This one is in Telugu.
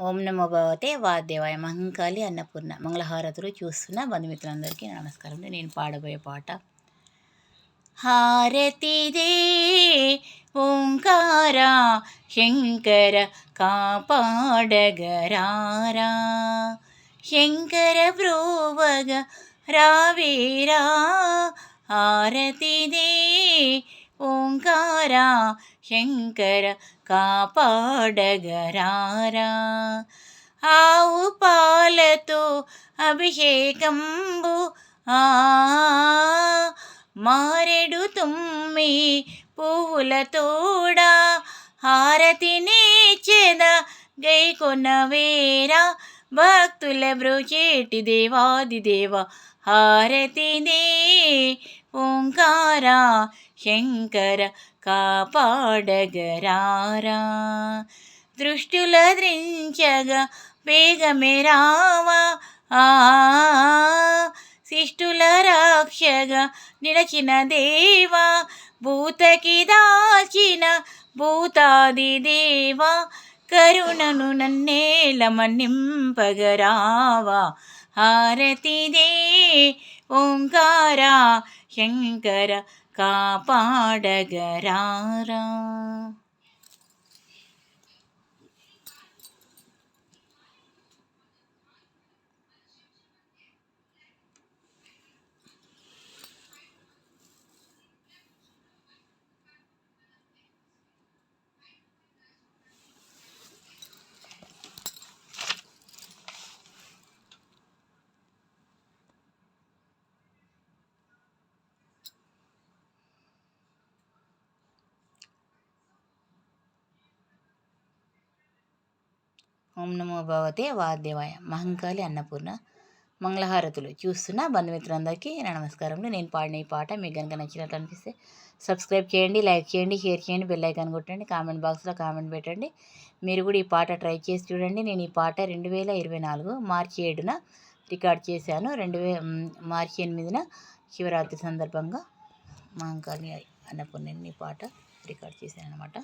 ఓం నమో భగవతే వాదేవాయ మహంకాళి అన్నపూర్ణ మంగళహారతులు చూస్తున్న బంధుమిత్రులందరికీ నమస్కారం నేను పాడబోయే పాట. హారతిదే ఓంకార శంకర కాపాడగరారా. శంకర బ్రోవగ రావేరా. హారతిదే ఓంకార శంకర కాపాడగరారా. ఆవు పాలతో అభిషేకంబు ఆ మారెడు తుమ్మి పువ్వులతోడా హారతి నేచెద గై కొనవేరా. భక్తుల బ్రోచేటి దేవాది దేవ హారతిదే ఓంకార శంకర కాపాడగరారా. దృష్టుల ద్రించగా వేగమే రావా ఆ శిష్టుల రాక్షగా నిలచిన దేవా భూతకి దాచిన భూతాది దేవా కరుణను నన్నేలమన్నింపగరావా హారతిదే ఓంకార శంకర కాపాడగరారా ఓం నమో భగవతే వాద్యవాయ మహంకాళి అన్నపూర్ణ మంగళహారతులు. చూస్తున్న బంధుమిత్రులందరికీ నా నమస్కారములు. నేను పాడిన ఈ పాట మీకు కనుక నచ్చినట్లు అనిపిస్తే సబ్స్క్రైబ్ చేయండి లైక్ చేయండి షేర్ చేయండి బెల్ ఐకాన్ కొట్టండి కామెంట్ బాక్స్లో కామెంట్ పెట్టండి. మీరు కూడా ఈ పాట ట్రై చేసి చూడండి. నేను ఈ పాట రెండు వేల ఇరవై నాలుగు మార్చి ఏడున రికార్డ్ చేశాను. రెండు వే మార్చి ఎనిమిదిన శివరాత్రి సందర్భంగా మహంకాళి అన్నపూర్ణ ఈ పాట రికార్డ్ చేశాను అనమాట